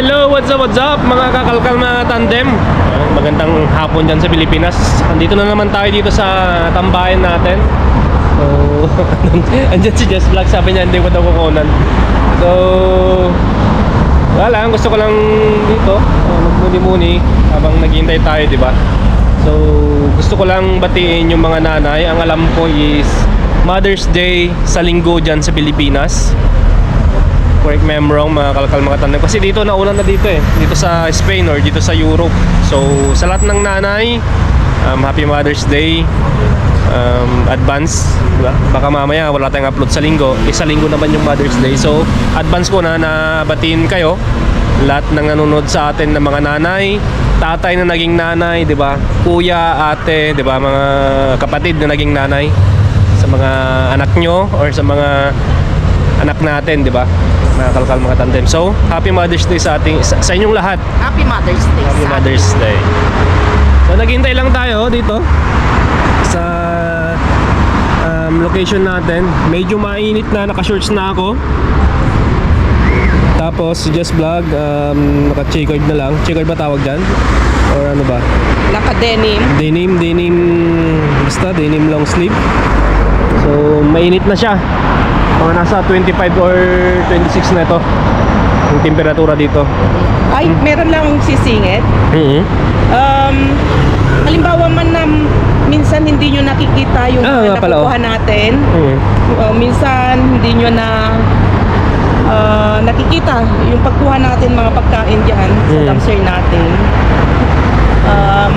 Hello, what's up, what's up mga kakalkal mga tandem? Magandang hapon dyan sa Pilipinas. Andito na naman tayo dito sa tambayan natin. So, andyan si Jess Vlog. Sabi niya hindi ko daw kukunan. So, wala lang, gusto ko lang dito. Uh, Magmuni-muni habang naghihintay tayo, di ba? So, gusto ko lang batiin yung mga nanay. Ang alam ko is Mother's Day sa linggo dyan sa Pilipinas correct me I'm wrong mga kalkal mga tandem kasi dito nauna na dito eh. Dito sa Spain or dito sa Europe. So sa lahat ng nanay um, happy Mother's Day. Um, advance diba? baka mamaya wala tayong upload sa linggo. Isa linggo naman yung Mother's Day. So advance ko na na batiin kayo. Lahat ng nanonood sa atin ng mga nanay. Tatay na naging nanay di ba? Kuya ate di ba? Mga kapatid na naging nanay. Sa mga anak nyo or sa mga anak natin, di ba? Mga kalkal mga tandem. So, happy Mother's Day sa ating sa, sa inyong lahat. Happy Mother's Day. Happy sa- Mother's Day. So, naghintay lang tayo dito sa um, location natin. Medyo mainit na, naka-shorts na ako. Tapos, Just Vlog, um, naka-checkered na lang. Checkered ba tawag dyan? Or ano ba? Naka-denim. Denim, denim, basta denim long sleeve. So, mainit na siya. Mga nasa 25 or 26 na ito. Yung temperatura dito. Ay, meron lang sisingit. Mhm. Um, halimbawa man na minsan hindi nyo nakikita yung Ah, mga oh. nakukuha natin. Mhm. Uh, minsan hindi nyo na uh, nakikita yung pagkuha natin mga pagkain dyan sa Mm. dumpster natin. Um,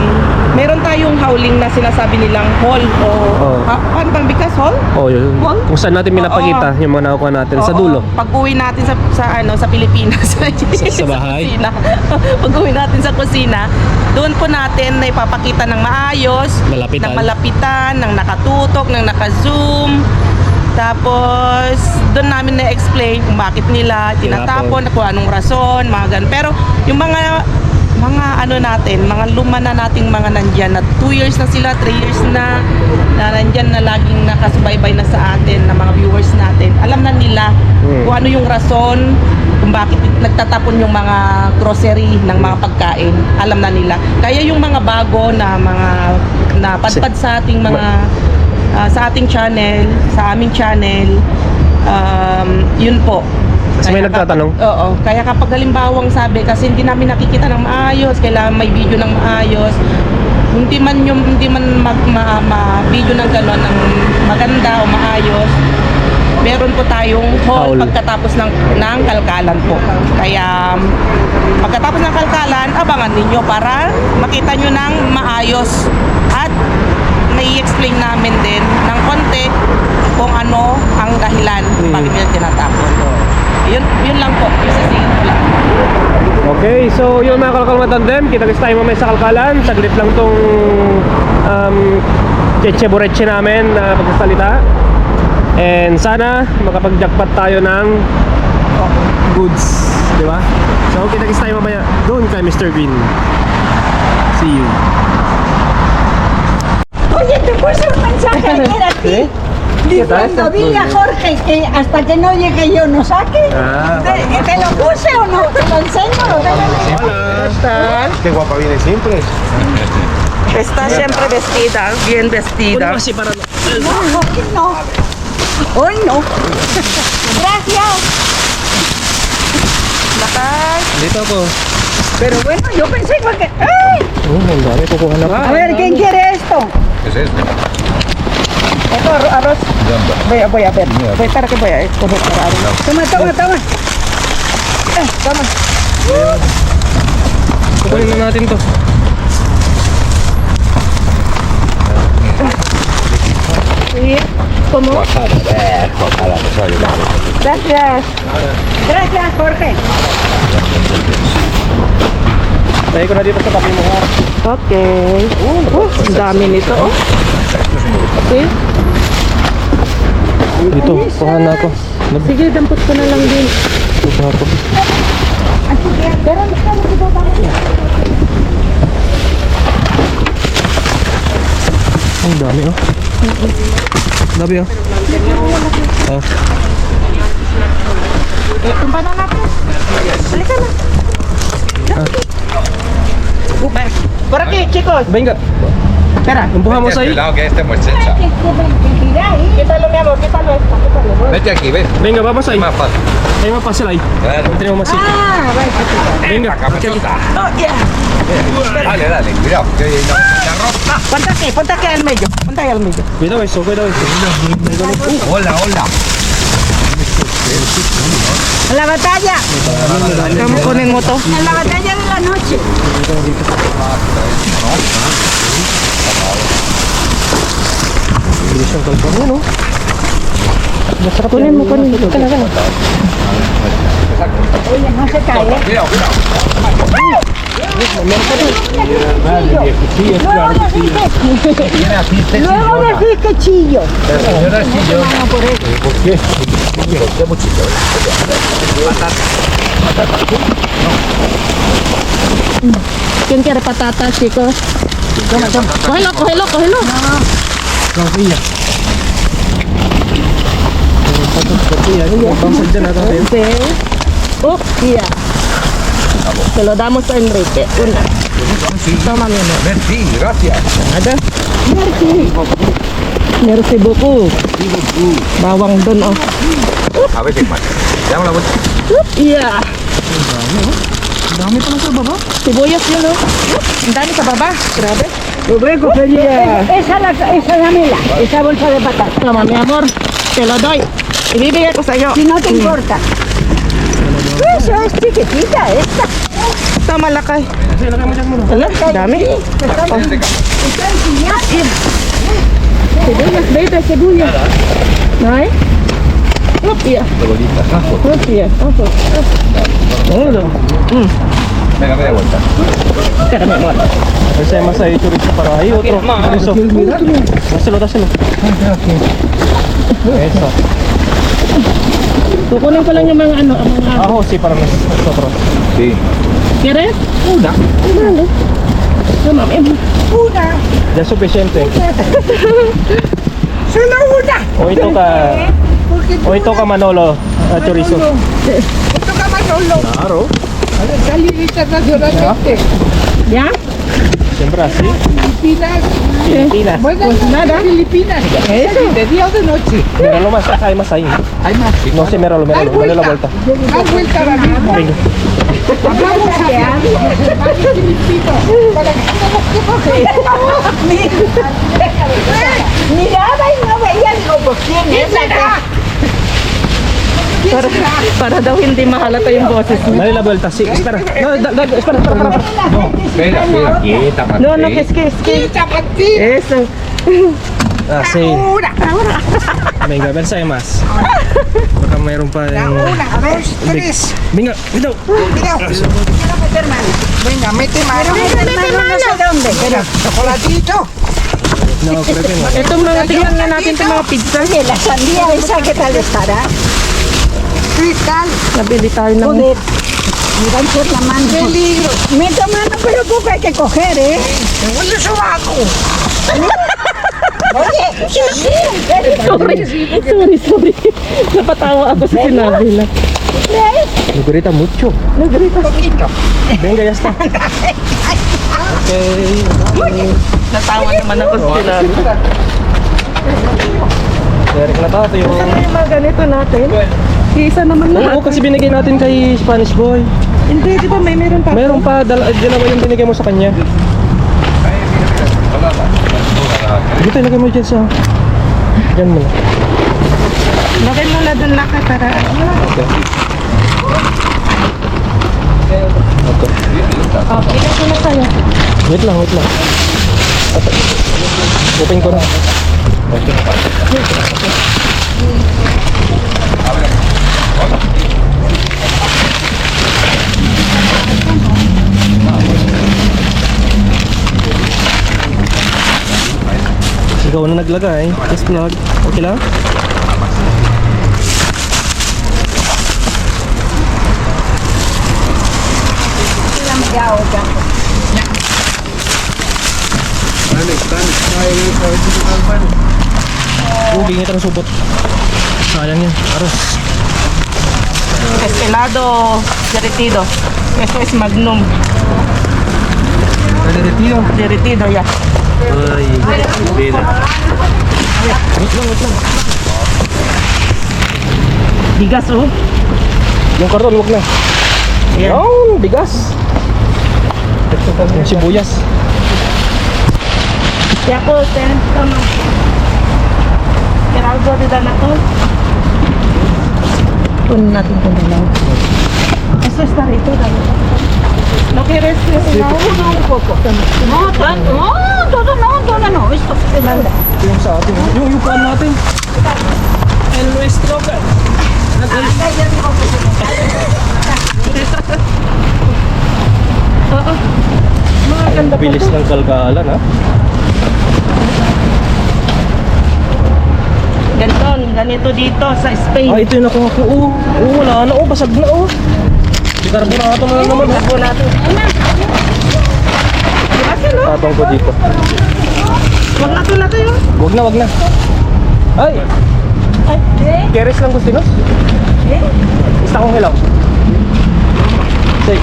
meron tayong howling na sinasabi nilang hall o Oh. ha, ano bang bigas hall? Oh, yun. Wal? Kung saan natin minapakita yung mga nakukuha natin sa Oo, dulo. Pag uwi natin sa, sa ano sa Pilipinas sa, sa bahay? kusina. pag uwi natin sa kusina, doon po natin na ipapakita ng maayos, Malapitan. ng malapitan, ng nakatutok, ng naka-zoom. Tapos, doon namin na-explain kung bakit nila tinatapon, kung anong rason, mga ganun. Pero, yung mga mga ano natin, mga luma na nating mga nandyan na 2 years na sila, 3 years na na nandyan na laging nakasubaybay na sa atin na mga viewers natin. Alam na nila Hmm. kung ano yung rason kung bakit nagtatapon yung mga grocery ng mga pagkain. Alam na nila. Kaya yung mga bago na mga na padpad sa ating mga ah, sa ating channel, sa aming channel, um, yun po. Kasi may nagtatanong? Oo. Kaya kapag halimbawang sabi, kasi hindi namin nakikita ng maayos, kailangan may video ng maayos, hindi man yung hindi man mag ma, ma- video ng gano'n ng maganda o maayos meron po tayong haul Haul. pagkatapos ng ng kalkalan po kaya pagkatapos ng kalkalan abangan ninyo para makita nyo ng maayos at may explain namin din ng konti kung ano ang dahilan Hmm. bakit nila tinatapon yun, yun lang po yung ko lang Okay, so yun mga kalkal mga tandem, kita-kits tayo mamaya sa kalkalan. Saglit lang tong um, cheche boreche namin na pagsasalita. And sana makapag-jackpot tayo ng goods, di ba? So kita-kits tayo mamaya doon kay Mr. Green. See you. Oye, te puse un mensaje ayer a ti. ¿Eh? ¿Qué? Diciendo, dile a Jorge que hasta que no llegue yo no saque. Ah, ¿Te, te lo puse o no? ¿Te lo enseño? Hola. Qué guapa viene siempre. está siempre vestida bien vestida para No, hoy no. Hoy no. Gracias. Pero bueno, yo pensé que... Na A ver, ¿quién quiere esto? Es este. Esto, arro- Voy, a- voy a ver. Voy, espera que voy a escoger para arroz. Toma, toma, toma. Eh, toma. Kukunin na natin to. Sí. ¿Cómo? Gracias. Gracias, Jorge. Tayo ko na dito sa tabi mo ha. Okay. Ang dami nito. Oh. Okay. Dito, kuha na ako. Nab Sige, dampot ko na lang din. Kuha ako. Ah, ang dami oh. Mm-hmm. Dami oh. Ah. Eh, Tumpa na natin. Halika na. Ah. Para kay Chico. Venga. Espera. Empuja mo sa ahí. Cuidado que este muchacha. Vete aquí, ves. Venga, vamos ahí. Es más fácil. Hay más fácil ahí. Claro. No tenemos más sitio. Venga. Oh, yeah. Dale, dale, cuidado. Que no, la ropa. Ponte aquí, ponte aquí al medio. Ponte ahí al medio. cuidado eso, cuidado eso. Hola, hola. ¡A la batalla! Vamos con el moto. En la batalla de la noche. Dirección California, ¿no? Kunin mo, kunin mo. Kala, kala. Oye, no se cae. ¿eh? Cuidado, cuidado. Tiene así, este Luego chillona. decís que chillo. La señora es chillona. ¿Por qué? ¿Por qué muchito? ¿Quién quiere patatas, chicos? Cógelo, cógelo, cógelo. Tortilla. Tortilla, vamos a llenar también. Sí. Oh, yeah. Se lo damos a Enrique. Una. Toma, mi amor. Merci, gracias. Ada. Merci beaucoup. Bawang doon, oh. A veces más. Dame la vuelta. Yeah. Dami pa sa baba. Sibuyas yun, oh. Ang dami sa baba. Grabe. Luego, esa, la, esa dámela, esa bolsa de patatas. Tama, mi amor. Te lo doy. Ibibigay ko sa'yo. Si no te importa. Eso es chiquitita esta. Ito, malakay. Sí, lagay mo dyan muna. Ala, dami. Sibuyas, baby, sibuyas. Nay? Up, yeah. Up, yeah. Up, up. Ano? Venga, media vuelta. Teka, mi amor. Ese es más ahí chorizo para ahí, otro chorizo. Dáselo, dáselo. Eso. Kukunin ko lang yung mga ano, ang mga... Ajo, sí, para nosotros. Sí. ¿Quieres? Una. Dale. Toma, mi amor. Ya es suficiente. Solo una. Hoy toca, Porque hoy toca Manolo a chorizo. toca Manolo. Claro. Para salir internacionalmente. ¿Ya? Siempre así. Filipinas. Filipinas. Pues nada. Filipinas. Eso. De día o de noche. Míralo más acá, hay más ahí. Hay más. No sé, míralo, míralo. Dale la vuelta. Haz vuelta ahora mismo. Venga. Hablamos a. Para que no nos Miraba y no veía como quién es. Para, para daw hindi mahalata yung boses mo. Dale la vuelta, sí. Espera. No, da, da, espera, espera, espera. espera. Espera, espera. Quieta, No, no, Martín. que es que, es que... Chapatín. Eso. Así. Una, Venga, a ver si hay más. Baka mayroon pa yung... una, dos, tres. Venga, ito. Mira, quiero meter mano. Venga, mete mano. Mete mano, no sé dónde. Espera, chocolatito. No, creo que no. Ito mga tingnan nga natin itong mga pizza. Oye, la sandía esa, ¿qué tal estará? Cristal. Nabili tayo ng... Joder. Mira, echar la mano. Peligro. Meta mano, pero poco hay que coger, ¿eh? Me huele sobaco. Oye, Sorry, sorry, sorry. Napatawa ako sa sinabi lang. No grita mucho. Poquito. Venga, ya está. Okay. Natawa naman ako sa sinabi. Derek na yung... Ano yung mga ganito natin? Isa naman Oo, lahat. kasi binigay natin kay Spanish boy. Hindi, di ba may meron pa? Meron pa, dala, dalawa yung binigay mo sa kanya. Dito, ilagay mo dyan sa... Dyan mo. Lagay mo na doon laki para... Oh, bigyan ko na tayo. Wait lang, wait lang. Open ko na. Ikaw na naglagay. Test vlog. Okay lang? Oo, bingit ang subot. Sayang yan. Aros. Estelado derretido. Eso es magnum. Deretido. Derretido, ya. Ay, hindi na. Bigas, oh. Yung karton, wag na. Ayan. Yung bigas. Ten, tama. Kaya ako di na lang. Eso está. No quieres que. No, tan, no, todo no, todo no. Esto es la Yung sa atin. Yung yung pan natin. El nuestro. Mga ganda po Bilis ng kalkalan ha. Ganito, ganito dito sa Spain. Ah, ito yung nakuha ko. Oo, oo, wala na. Oh, basag na. Oh. Bikarbonato na lang naman. ha. po natin. Kasi no? Tatong ko dito. Huwag na to yun. Wag na, wag na. Ay! Ay, eh. Keres lang gusto nos? Eh. Isa kong hilaw. Say.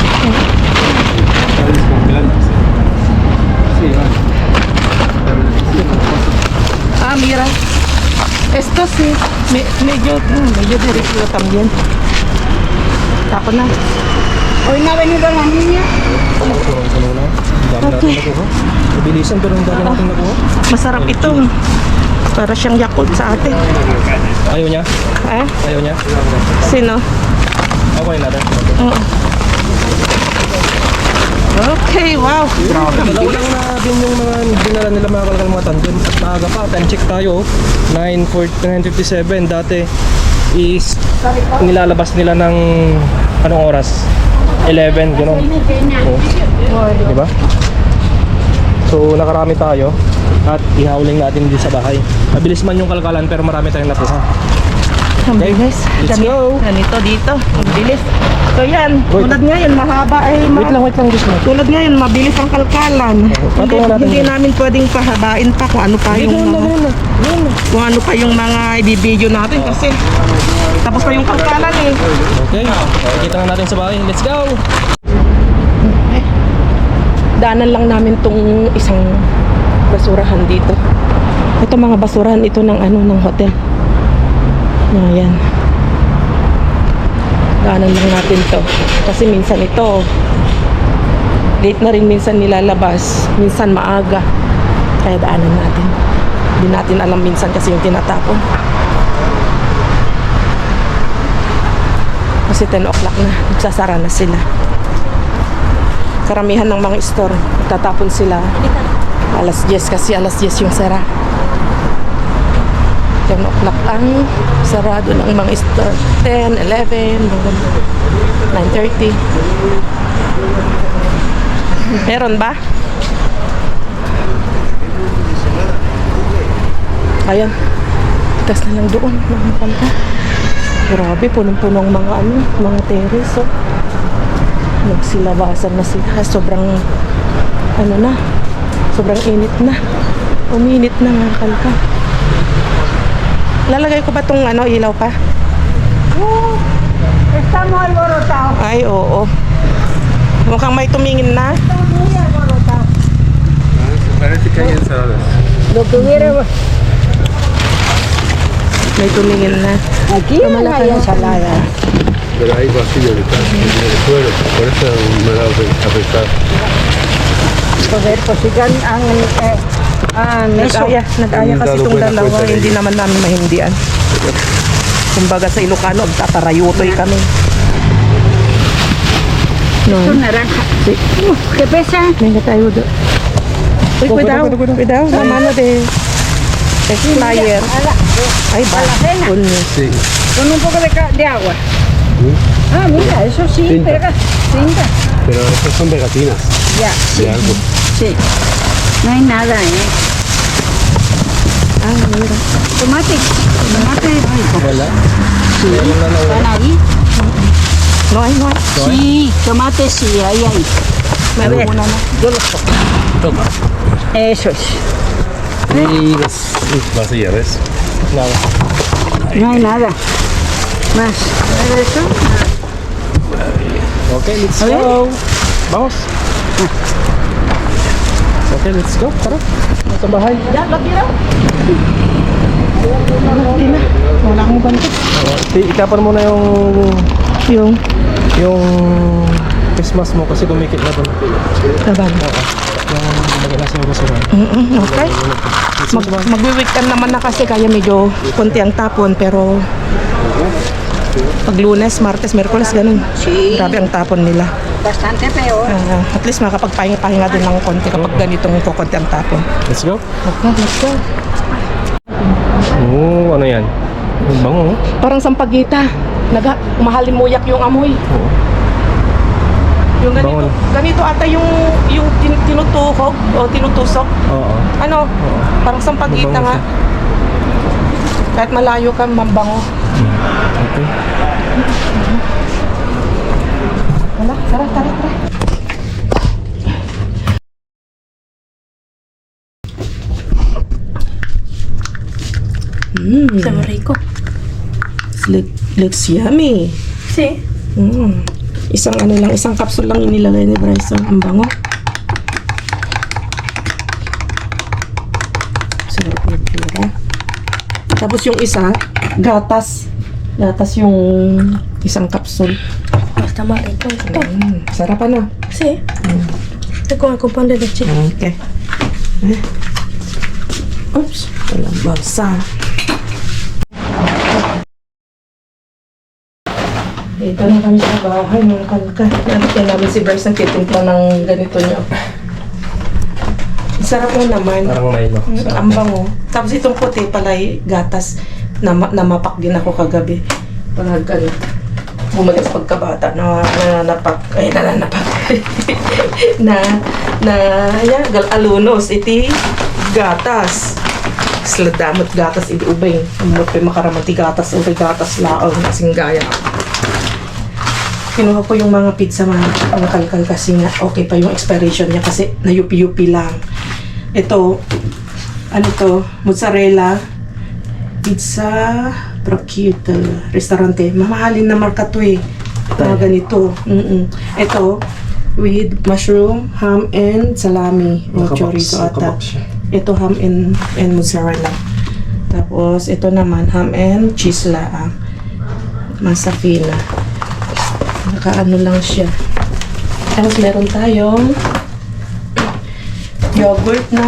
Ah, mira. Esto sí, me, medyo, mm, medyo derecho también. Tapo na. Hoy na venido la niña. Puno na. Ang dami natin nakuha. Mabilisan pero ang dami natin nakuha. Masarap ito. Para siyang Yakult sa atin. Ayaw niya? Eh? Ayaw niya? Sino? Okay natin. Oo. Okay, wow. Dalawa lang na din yung mga dinala nila mga kalkalmatan dun. At maaga pa, time check tayo. 9:40 9.57 dati is nilalabas nila ng anong oras? 11, gano'n. Oh. Diba? So nakarami tayo at ihauling natin din sa bahay. Mabilis man yung kalkalan pero marami tayong nakuha. Ang Okay, bilis. let's Gani- go. Ganito dito. Ang bilis. So yan, Wait. tulad ngayon, mahaba ay ma- Wait lang, wait lang, just mo. Tulad ngayon, mabilis ang kalkalan. Hindi, patungan natin hindi yun. namin pwedeng pahabain pa kung ano pa yung mga, kung ano pa yung mga ibibideo natin kasi tapos pa yung kalkalan eh. Okay, kita na natin sa bahay. Let's go! Daanan lang namin tong isang basurahan dito. Ito mga basurahan ito ng ano ng hotel. Ayan. Daanan lang natin to. Kasi minsan ito late na rin minsan nilalabas, minsan maaga. Kaya daanan natin. Hindi natin alam minsan kasi yung tinatapon. Kasi 10 o'clock na, nagsasara na sila. Karamihan ng mga store tatapon sila. Alas 10 kasi alas 10 yung sara. 10 o'clock ang sarado ng mga store. 10, 11 9.30 meron ba? ayan. Tas na lang doon. Mga kanta grabe punong-punong mga ano mga terrace oh nagsilabasan na sila. Sobrang, ano na, sobrang init na. Uminit na mga kalka. Lalagay ko ba tong ano, ilaw pa? Estamos alborotados. Ay, oo. Mukhang may tumingin na. Estamos muy alborotados. Parece que hay ensaladas. Lo que hubiera May tumingin na. aquí no hay ensalada. Pero hay vacío de casa, de suelo. Por eso me ha dado a pensar. Poder posigan ang eh, ang eso. Nag-aya, nag-aya kasi itong dalawa, hindi naman namin mahindian. Kumbaga sa Ilocano, tatarayutoy kami. No. naranja. Sí. Uh, ¿Qué pesa? Venga tayo do. Uy, cuidado, cuidado, la mano de de flyer. A la, Ay, ba? a la cena. Coño. Sí. con un poco de, de agua. Ah, mira, eso sí, Tinta. pega. Tinta. Pero estas son pegatinas Ya, sí. de algo. Sí. No hay nada, ¿eh? Ah, mira. Tomate. Tomate rico. Wala. ¿Están ahí? No hay, no hay. Sí, tomate sí, ahí, ahí. A ver, yo los toco. Toma. Eso es. Y las vacías, ¿ves? Nada. No hay nada. Más. A ver eso. Okay, let's go. Vamos. Okay, let's go. Tara. Sa bahay. Lagi na. Lagi na. Wala akong ganito. Oh, ikapan mo na yung Yung yung Christmas mo kasi kumikit na doon. kaban. Yung mag-ilas yung gusto Mm-mm, okay. Mag, magwi-weekend naman na kasi kaya medyo konti ang tapon pero pag lunes, martes, merkules, ganun. Grabe ang tapon nila. Bastante peor. Ah, at least makakapagpahinga-pahinga din ng konti kapag ganitong kukunti ang tapon. Let's go. Okay, let's go. Oo, ano yan? Ang bango. oh. Parang sampagita. Naga, mahalin muyak yung amoy. Oo. Yung ganito, Bango. ganito ata yung yung tin, tinutukog o tinutusok. Oo. Ano? Parang sampagita Mabango nga. Kahit malayo ka, mambango. Okay. Wala, tara, tara, tara. Sabe rico. Look, looks yummy. Sí. Mm. Isang ano lang, isang capsule lang inilagay ni Bryson. Ang bango. Sarap yung tira. Tapos yung isa, gatas. Gatas yung isang capsule. Está más rico esto. Mm. Sarap ano? Sí. Es como el cupón de leche. Okay. Eh. Oops, walang balsa. Dito na kami sa bahay ng kalka. Nakita namin si Bryce nagtitimpla ng ganito niya. Sarap mo naman. Parang Milo. Ang bango. Tapos itong puti pala ay gatas. Nama, namapak din ako kagabi. Pag ano, bumalik sa pagkabata na nananapak. Ay, nananapak. na, na, ya, gal alunos. Iti gatas. Sladamot gatas iti ubay. Amot pa makaramati gatas. Ubay gatas laong kasing gaya. Kinuha ko yung mga pizza man, mga kalkal kasi nga okay pa yung expiration niya kasi nayupi-yupi lang. Ito, ano to, mozzarella, pizza, prosciutto, restaurante. Mamahalin na marka to eh. Mga ganito. Mm-mm. Ito, with mushroom, ham, and salami. O chorizo ata. Ito ham and, and mozzarella. Tapos, ito naman, ham and cheese laang. Masafina. Nakaano lang siya. Tapos meron tayong yogurt na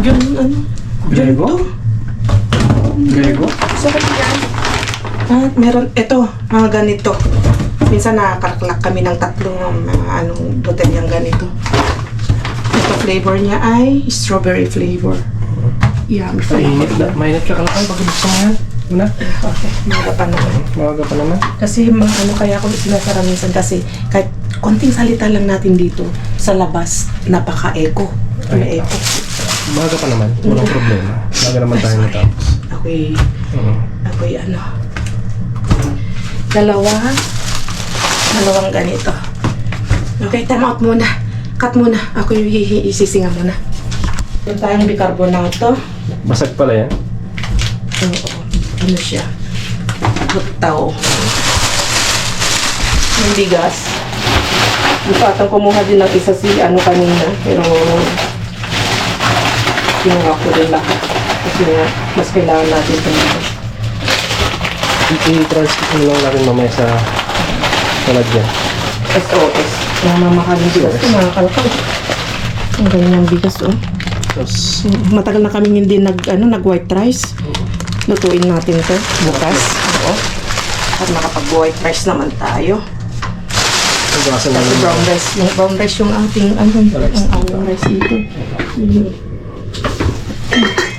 yun ano Grego? Grego? Sarap yan. At meron, ito, mga ganito. Minsan nakakaklak kami ng tatlong mga anong botelyang ganito. Ito flavor niya ay strawberry flavor. Yummy Mainit flavor. na. Mainit ka kalakal pag buksan mo yan. Una. Okay, mga pa naman. Mawaga pa naman. Kasi mga ano kaya ako sinasara minsan kasi kahit konting salita lang natin dito sa labas, napaka-eco. May eco. Mawaga pa naman. Walang problema. Mawaga naman tayo natapos. Ako'y, Oo. ako'y ano, dalawa, dalawang ganito. Okay, time out muna. Cut muna. Ako yung hihi- isisinga muna. Yung tayong bicarbonato. Basag pala yan. Oo. Ano siya? Butaw. Yung bigas. Gusto atang kumuha din ng isa si ano kanina. Pero kinuha ko rin lahat. Kasi nga, mas kailangan natin ito. I-translate mo lang natin mamaya sa salad yan. SOS. Namamahaling bigas. Ito mga kalkal. Ang ganyang bigas oh. Tapos, Matagal na kaming hindi nag, ano, nag white rice. Lutuin natin to bukas. Oo. At makapag-white rice naman tayo. lang. brown rice, yung brown rice yung ating, ano, ang aming rice dito.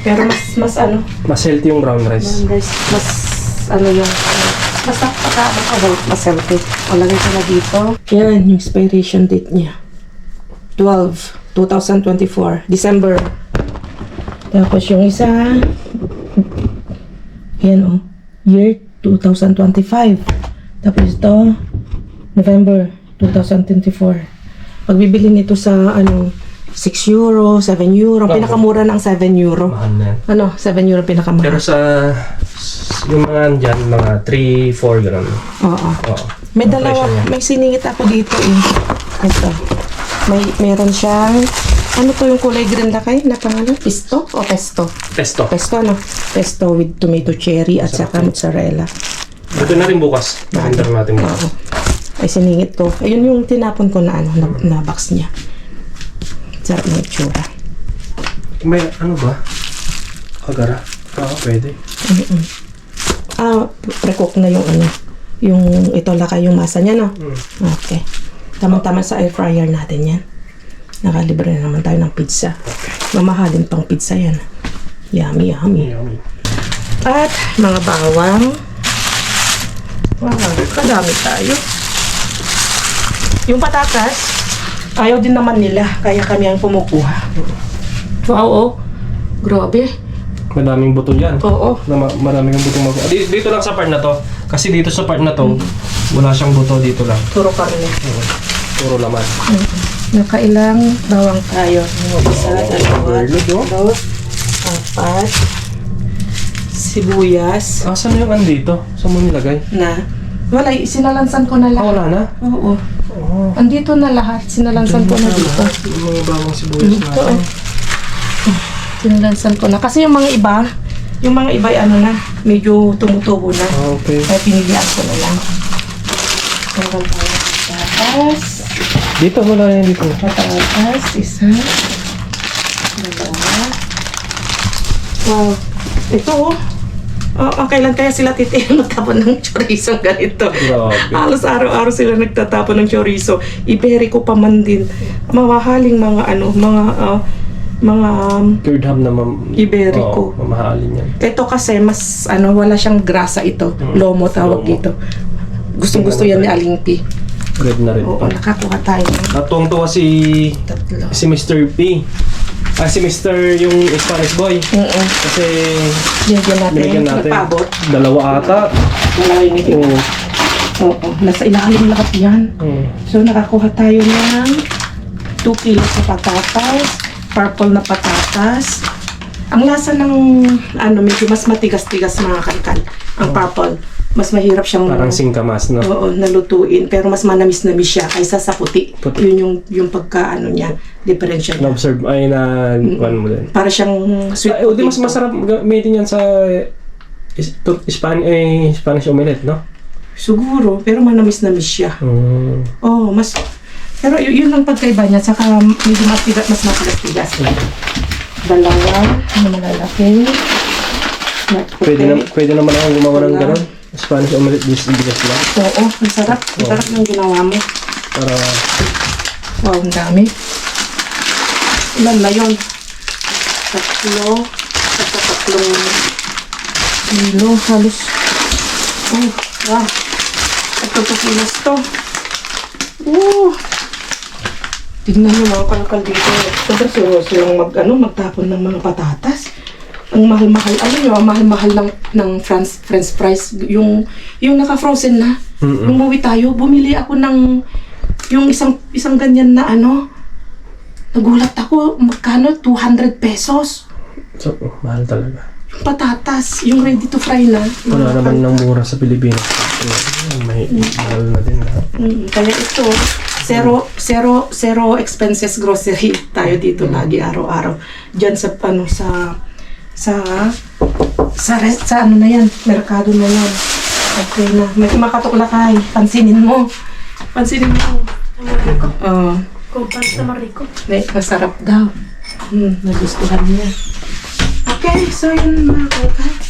Pero mas, mas ano, Mas healthy yung brown rice. brown rice, mas, ano yung, mas napaka, white, mas healthy. O, lagay ko na dito. Yan, yung expiration date niya. 12, 2024, December. Tapos yung isa, yan o, year 2025. Tapos ito, November 2024. Pag bibili nito sa ano 6 euro, 7 euro, pinakamura ng 7 euro. Mahal na. Ano, 7 euro pinakamahal. Pero sa yung mga dyan, mga 3, 4 gano'n. Oo. Oo. May dalawa, may siningit ako dito eh. Ito. May, meron siyang, ano to yung kulay green na kay? Na pangalan? Pisto o pesto? Pesto. Pesto, ano? Pesto with tomato cherry at saka mozzarella. Ito na rin bukas. Nakindar natin bukas. Oo. Ay, siningit ko. Ayun yung tinapon ko na ano, na, na box niya. Sarap ng itsura. May ano ba? Agara. Oo, pwede. Ah, pre-cook na yung ano, yung ito lakay yung masa niya, no? Okay. Tama-tama sa air fryer natin yan. Nakalibre na naman tayo ng pizza. Mamahalin pang pizza yan. Yummy, yummy. Yummy. At mga bawang. Wow, kadami tayo. Yung patatas, ayaw din naman nila. Kaya kami ang pumukuha. Wow, oh. Grabe. Madaming buto yan. Oo. Na ma- maraming butong mag... Dito, dito lang sa part na to. Kasi dito sa part na to, wala siyang buto dito lang. Puro karne. Puro laman. Nakailang bawang tayo. Isa, dalawa, oh. tatlo, apat, sibuyas, Ah, saan yung andito? Saan mo nilagay? na. Wala, sinalansan ko na Ah, lahat. wala na? Oo. Oo. Andito na lahat. Sinalansan ko na dito. Yung mga bawang sibuyas Ito, natin. oh. Sinalansan ko na. Kasi yung mga iba, yung mga iba ay ano na, medyo tumutubo na. Ah, okay. Kaya pinilihan ko na lang. Meron tayo patatas. Dito, wala yan dito. Patatas, isa. Dalawa. Wow. Ito oh. Oh, okay lang kaya sila titiyan magtapon ng chorizo ganito. Grabe. Halos araw-araw sila nagtatapon ng chorizo. Iberico pa man din. Mamahaling mga ano, mga ah, mga um, Curd ham na mam... Iberico. Oo, mamahalin yan. ito kasi mas ano wala siyang grasa ito. Lomo tawag Lomo. dito. Gustong gusto yan ni Aling P. Good na rin. Oo, nakakuha tayo ng Natuwang-tuwa si... tatlo. si Mr. P. Ah, si Mr. yung Spanish boy. Oo. Kasi Binigyan natin. binigyan natin Nagpabot. dalawa ata. Wala yung ito. Oo. Oo, nasa ilalim lahat yan. Oo. So, nakakuha tayo ng 2 kilos na patatas, purple na patatas. Ang lasa ng, ano, medyo mas matigas-tigas mga kalkal. Ang purple, mas mahirap siyang Parang singkamas, no? Oo, nalutuin. Pero mas manamis-namis siya kaysa sa puti. Puti. Yun yung, yung pagka, ano niya, differential niya. Na-observe, ay na... Kuhan mo din. Para siyang sweet Ay, o, di mas potato. masarap gamitin yan sa... Is, to, Spanish, eh, Spanish omelette, no? Siguro, pero manamis-namis siya. Mm. Oo, mas... Pero y- yun ang pagkaiba niya, saka medyo matigas, mas matigas-tigas. Dalawa, na malalaki. Na puti. Pwede, na, pwede naman akong gumawa ng gano'n. Spanish omelette, bis bigas lang. Oo, ang sarap. Ang sarap ng ginawa mo. Para... Wow, ang dami. Ilan na yun? Tatlo. Saka tatlong kilo. Halos. Oh, wow. Tatlong kilos to. Oh. Tignan niyo mga kalkal dito. Sobrang seryoso lang mag, ano, magtapon ng mga patatas. Ang mahal-mahal, yun, ang mahal-mahal ng, ng French, French fries. Yung, yung naka-frozen na. Mm-mm. Nung tayo, bumili ako ng yung isang isang ganyan na ano. Nagulat ako, magkano? 200 pesos. So, mahal talaga. Yung patatas, yung ready to fry na. Wala naman ng mura sa Pilipinas. May mahal na din lahat. Mm, kaya ito, zero, zero, zero expenses grocery tayo dito lagi araw-araw. Diyan sa, ano, sa, sa, sa, sa ano na yan, merkado na yan. Okay na. May makatuklakay. Pansinin mo. Pansinin mo. Oo. Kumpas na mariko. Hindi, masarap daw. Hmm, nagustuhan niya. Okay, so yun mga kalkal.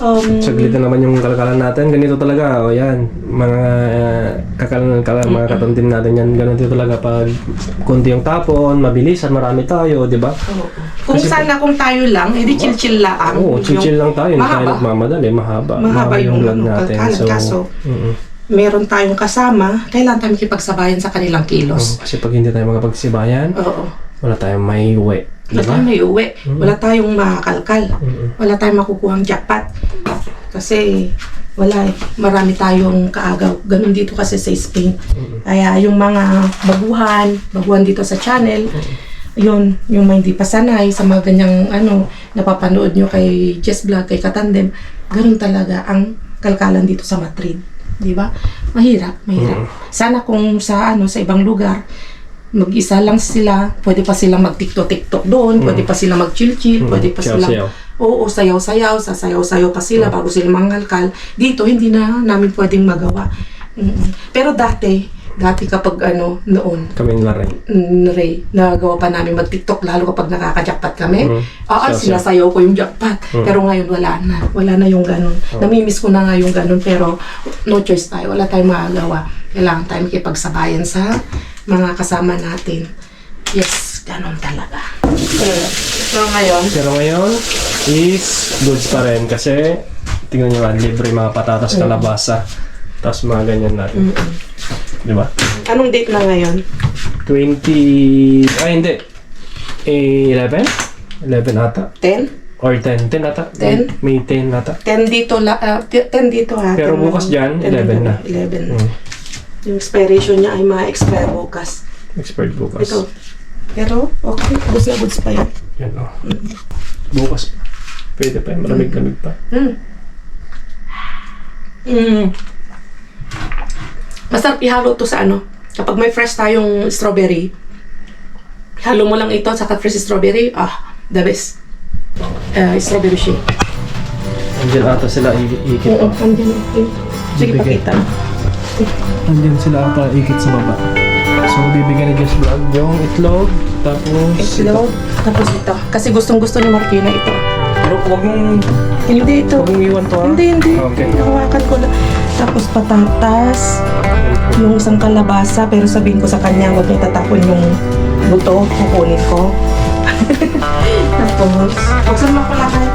Um, Saglit na naman yung kalkalan natin. Ganito talaga. O yan. Mga uh, kakalan, kakalan, mga katantin natin yan. Ganito talaga pag kunti yung tapon, mabilisan, marami tayo, di ba? kung Kasi- sana kung tayo lang, edi chill-chill lang. Oo, chill-chill lang tayo. Hindi tayo Mahaba. nagmamadali. Mahaba. Mahaba yung vlog ano, kalkalan. Kaso, mm meron tayong kasama, kailangan tayo makipagsabayan sa kanilang kilos. kasi pag hindi tayo makapagsibayan, Oo. wala tayong may uwi. Wala tayong may uwi. Wala tayong makakalkal. Mm-mm. Wala tayong makukuhang jackpot. Kasi wala eh. Marami tayong kaagaw. Ganun dito kasi sa Spain. Kaya yung mga baguhan, baguhan dito sa channel, yun, yung mga hindi pa sanay sa mga ganyang ano, napapanood nyo kay Jess Vlog, kay Katandem, ganun talaga ang kalkalan dito sa Madrid. Di ba? Mahirap, mahirap. Sana kung sa ano sa ibang lugar, mag-isa lang sila, pwede pa silang mag-tiktok-tiktok doon, pwede pa silang mag-chill-chill, Mm, pwede pa silang sayaw-sayaw. Oo, sayaw-sayaw, sasayaw-sayaw pa sila bago sila mangalkal. Dito, hindi na namin pwedeng magawa. Mm-mm. Pero dati, dati kapag ano, noon, Kami na rin. mm, Ray, nagawa pa namin mag-tiktok lalo kapag nakaka-jackpot kami. Mm. Ah, ah, sinasayaw ko yung jackpot. Mm. Pero ngayon wala na. Wala na yung ganun. Namimiss ko na nga yung ganun pero no choice tayo. Wala tayong magagawa. Kailangan tayo makipagsabayan sa mga kasama natin. Yes, ganun talaga. So ngayon, Pero ngayon is goods pa rin kasi tingnan nyo nga, libre mga patatas kalabasa. Tapos mga ganyan natin. Di ba? anong date na ngayon? 20... Ay, hindi. Eh, 11? 11 ata. 10? Or 10. 10 ata. 10? May 10 ata. 10 dito, la, ah, 10 dito ha. Pero 10 bukas dyan, 10 11 na. 11 na. Mm. Yung expiration niya ay ma-expire bukas. Expert bukas. Ito. Pero, okay. Goods na goods pa yan. Yan o. Bukas. Pwede pa yan. Malamig-lamig pa. Mm. Mm. Masarap ihalo to sa ano. Kapag may fresh tayong strawberry, halo mo lang ito sa fresh strawberry, ah, the best. Uh, strawberry shake. Andiyan ata sila i- ikit Oo, eh. Sige, pakita. Andiyan sila ata ikit sa baba. So, bibigyan ni Jess Vlog yung itlog. Tapos... Itlog. Tapos ito. Kasi gustong gusto ni Martina ito. Pero huwag mong, Hindi ito. huwag mong iwan to ha. Hindi, hindi. Okay. Hawakan ko lang. Tapos patatas. Yung isang kalabasa. Pero sabihin ko sa kanya, huwag niya tatapon yung buto. Kukunin ko. Tapos, huwag sa mga palakay.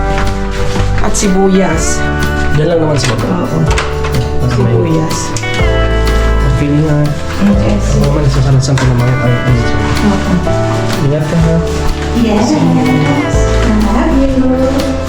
At sibuyas. Diyan lang naman sa baba. Oo. Sibuyas feeling na. Uh, naman sa sanasang ko naman. Ang Ingat ka ha. Yes, I love you.